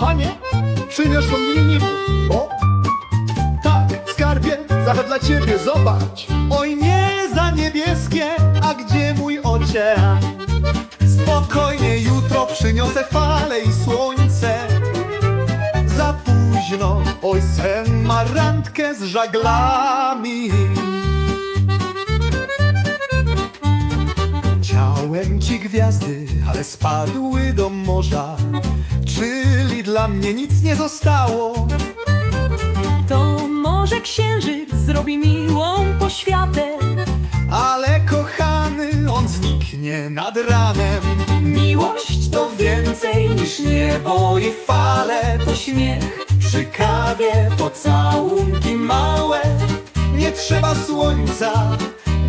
kochanie, przyniosło mi niebo. O, tak, skarbie, zachęt dla ciebie, zobacz. Oj nie za niebieskie, a gdzie mój ocean? Spokojnie jutro przyniosę fale i słońce Za późno, oj sen ma randkę z żaglami Chciałem ci gwiazdy, ale spadły do morza Czyli dla mnie nic nie zostało. To może księżyc zrobi miłą poświatę. Ale kochany, on zniknie nad ranem. Miłość to więcej niż niebo i fale. To śmiech przy kawie, pocałunki małe. Nie trzeba słońca,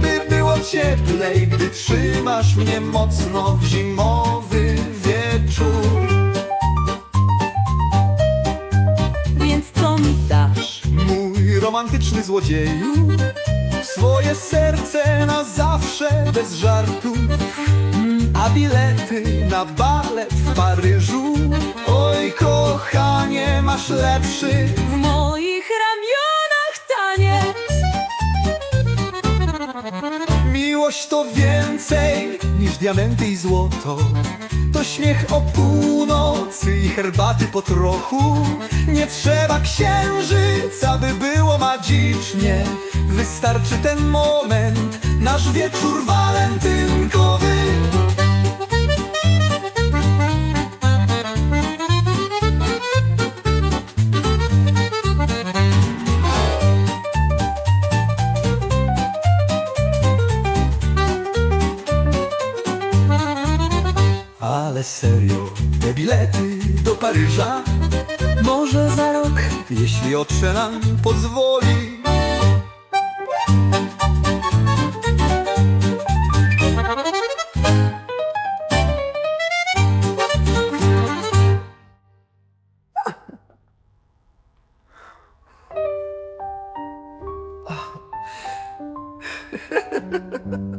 by było cieplej Gdy trzymasz mnie mocno w zimowy romantyczny złodzieju. Swoje serce na zawsze bez żartów A bilety na balet w Paryżu. Oj kochanie, masz lepszy. W moich ramionach Miłość to więcej niż diamenty i złoto. To śmiech o północy i herbaty po trochu. Nie trzeba księżyca, by było magicznie. Wystarczy ten moment, nasz wieczór walentynkowy Ale serio, te bilety do Paryża? Może za rok, jeśli otrze nam pozwoli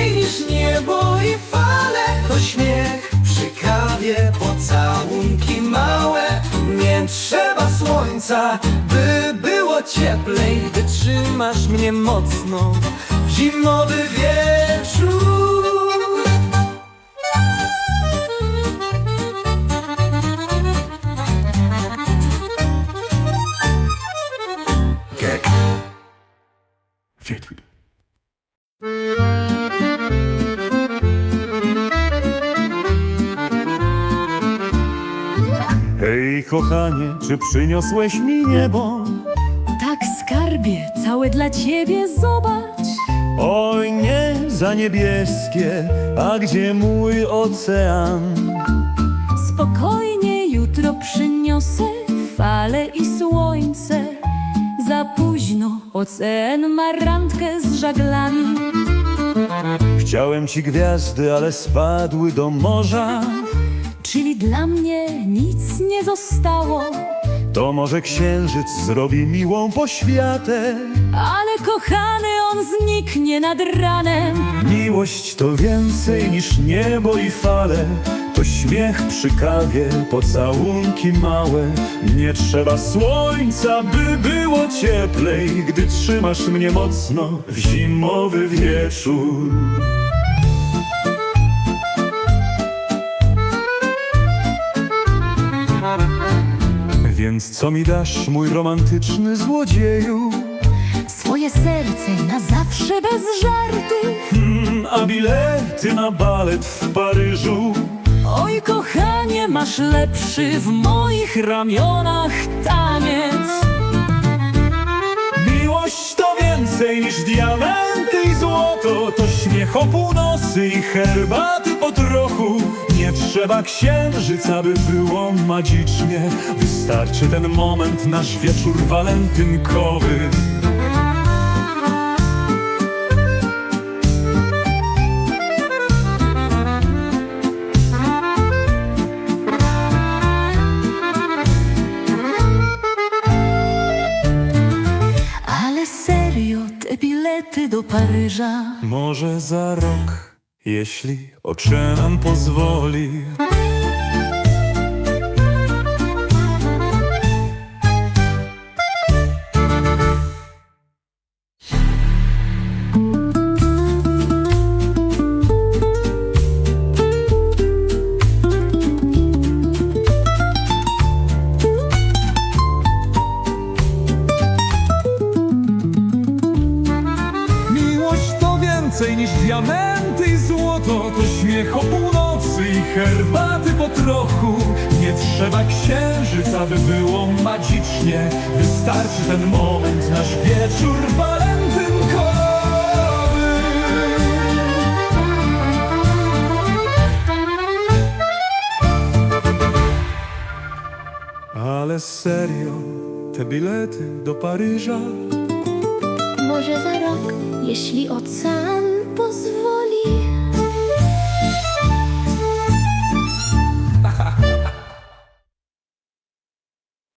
więcej niż niebo i fale To śmiech przy kawie, pocałunki małe. Nie trzeba słońca, by było cieplej Gdy trzymasz mnie mocno w zimowy wieczór. Gek. Hej, kochanie, czy przyniosłeś mi niebo? Tak skarbie, całe dla ciebie zobacz Oj, nie za niebieskie, a gdzie mój ocean? Spokojnie jutro przyniosę fale i słońce Za późno ocean ma randkę z żaglami Chciałem ci gwiazdy, ale spadły do morza. Czyli dla mnie nic nie zostało To może księżyc zrobi miłą poświatę. Ale kochany on zniknie nad ranem Miłość to więcej niż niebo i fale. To śmiech przy kawie, pocałunki małe. Nie trzeba słońca, by było cieplej, gdy trzymasz mnie mocno w zimowy wieczór. Więc co mi dasz, mój romantyczny złodzieju? Swoje serce na zawsze bez żartu A bilety na balet w Paryżu? Oj kochanie, masz lepszy w moich ramionach taniec Miłość to więcej niż diamenty i złoto To śmiech o północy i herbaty trzeba księżyca, by było magicznie Wystarczy ten moment, nasz wieczór walentynkowy. Ale serio, te bilety do Paryża. Może za rok jeśli ocean pozwoli. Śmiech o północy i herbaty po trochu. Nie trzeba księżyc, aby było magicznie. Wystarczy ten moment, nasz wieczór walentynkowy. Ale serio, te bilety do Paryża? Może za rok, jeśli ocean pozwoli.